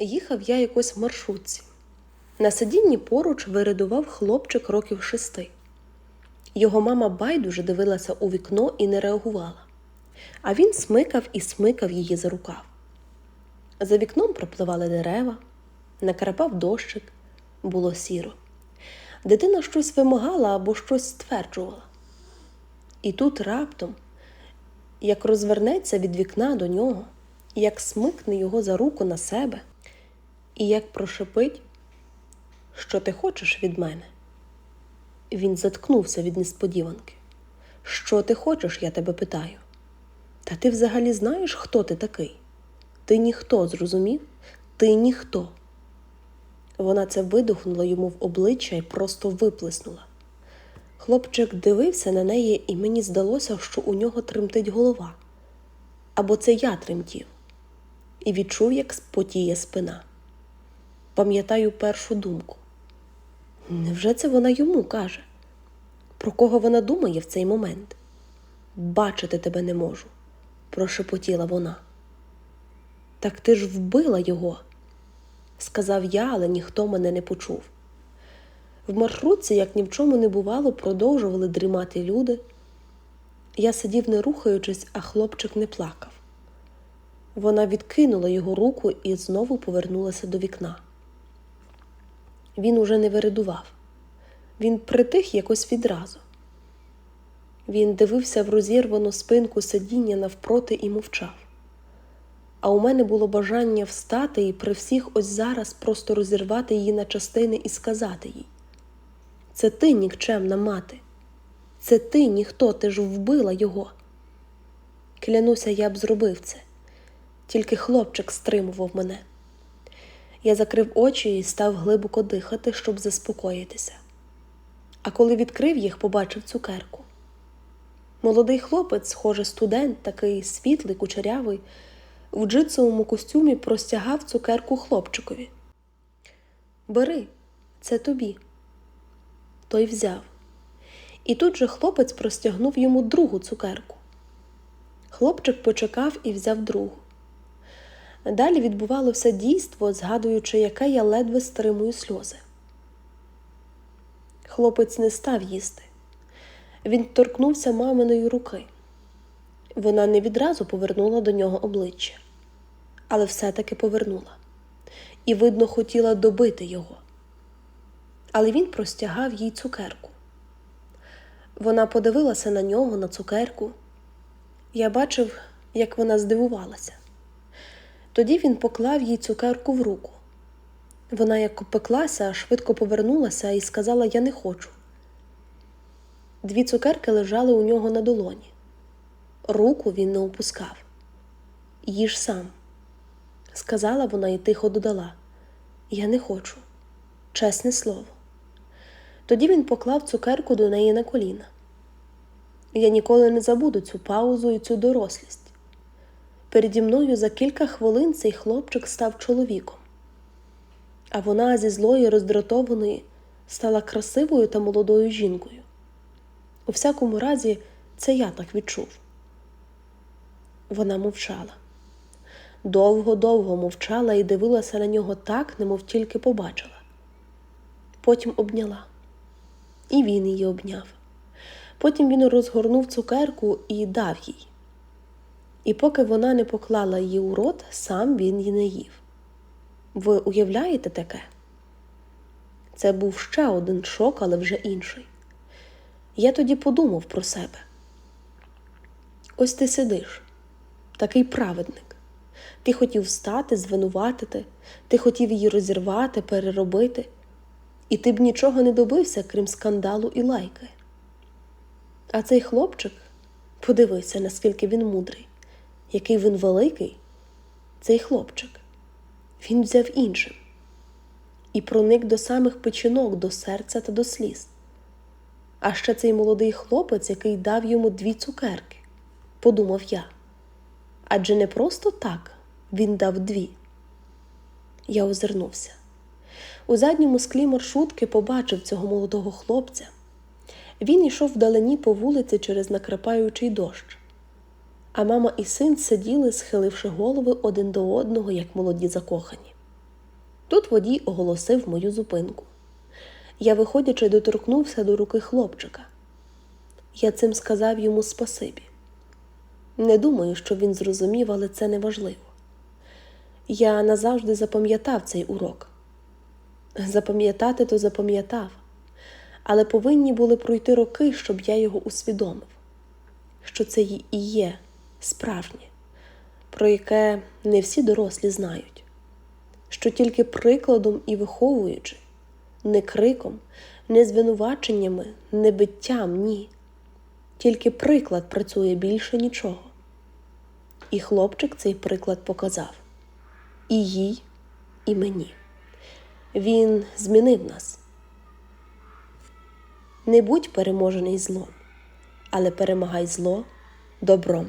Їхав я якось в маршрутці. На сидінні поруч виридував хлопчик років шести. Його мама байдуже дивилася у вікно і не реагувала, а він смикав і смикав її за рукав. За вікном пропливали дерева, накрапав дощик, було сіро. Дитина щось вимагала або щось стверджувала. І тут раптом, як розвернеться від вікна до нього, як смикне його за руку на себе, і як прошепить, що ти хочеш від мене. Він заткнувся від несподіванки. Що ти хочеш, я тебе питаю? Та ти взагалі знаєш, хто ти такий? Ти ніхто, зрозумів? Ти ніхто. Вона це видухнула йому в обличчя і просто виплеснула. Хлопчик дивився на неї, і мені здалося, що у нього тремтить голова. Або це я тремтів, і відчув, як спотіє спина. Пам'ятаю першу думку. Невже це вона йому каже? Про кого вона думає в цей момент? Бачити тебе не можу, прошепотіла вона. Так ти ж вбила його, сказав я, але ніхто мене не почув. В маршрутці, як ні в чому не бувало, продовжували дрімати люди. Я сидів не рухаючись, а хлопчик не плакав. Вона відкинула його руку і знову повернулася до вікна. Він уже не виридував. Він притих якось відразу. Він дивився в розірвану спинку сидіння навпроти і мовчав. А у мене було бажання встати і при всіх ось зараз просто розірвати її на частини і сказати їй: Це ти нікчемна мати, це ти ніхто, ти ж вбила його. Клянуся, я б зробив це, тільки хлопчик стримував мене. Я закрив очі і став глибоко дихати, щоб заспокоїтися. А коли відкрив їх, побачив цукерку. Молодий хлопець, схоже, студент, такий світлий, кучерявий, в джитсовому костюмі простягав цукерку хлопчикові. Бери, це тобі. Той взяв. І тут же хлопець простягнув йому другу цукерку. Хлопчик почекав і взяв другу. Далі відбувалося дійство, згадуючи, яке я ледве стримую сльози. Хлопець не став їсти. Він торкнувся маминої руки. Вона не відразу повернула до нього обличчя, але все-таки повернула і, видно, хотіла добити його. Але він простягав їй цукерку. Вона подивилася на нього, на цукерку. Я бачив, як вона здивувалася. Тоді він поклав їй цукерку в руку. Вона, як опеклася, швидко повернулася і сказала: Я не хочу. Дві цукерки лежали у нього на долоні. Руку він не опускав. Їж сам, сказала вона і тихо додала: Я не хочу, чесне слово. Тоді він поклав цукерку до неї на коліна. Я ніколи не забуду цю паузу і цю дорослість. Переді мною за кілька хвилин цей хлопчик став чоловіком, а вона зі злої роздратованої стала красивою та молодою жінкою. У всякому разі, це я так відчув. Вона мовчала. Довго-довго мовчала і дивилася на нього так, немов тільки побачила. Потім обняла, і він її обняв. Потім він розгорнув цукерку і дав їй. І поки вона не поклала її у рот, сам він її не їв. Ви уявляєте таке? Це був ще один шок, але вже інший. Я тоді подумав про себе. Ось ти сидиш, такий праведник. Ти хотів встати, звинуватити, ти хотів її розірвати, переробити, і ти б нічого не добився, крім скандалу і лайки. А цей хлопчик, подивися, наскільки він мудрий, який він великий, цей хлопчик, він взяв іншим і проник до самих печінок, до серця та до сліз. А ще цей молодий хлопець, який дав йому дві цукерки, подумав я. Адже не просто так він дав дві. Я озирнувся. У задньому склі маршрутки побачив цього молодого хлопця. Він йшов вдалині по вулиці через накрапаючий дощ, а мама і син сиділи, схиливши голови один до одного, як молоді закохані. Тут водій оголосив мою зупинку. Я, виходячи, доторкнувся до руки хлопчика. Я цим сказав йому спасибі. Не думаю, що він зрозумів, але це не важливо. Я назавжди запам'ятав цей урок. Запам'ятати то запам'ятав, але повинні були пройти роки, щоб я його усвідомив, що це і є справжнє, про яке не всі дорослі знають, що тільки прикладом і виховуючи, не криком, не звинуваченнями, не биттям, ні. Тільки приклад працює більше нічого. І хлопчик цей приклад показав і їй, і мені. Він змінив нас. Не будь переможений злом, але перемагай зло добром.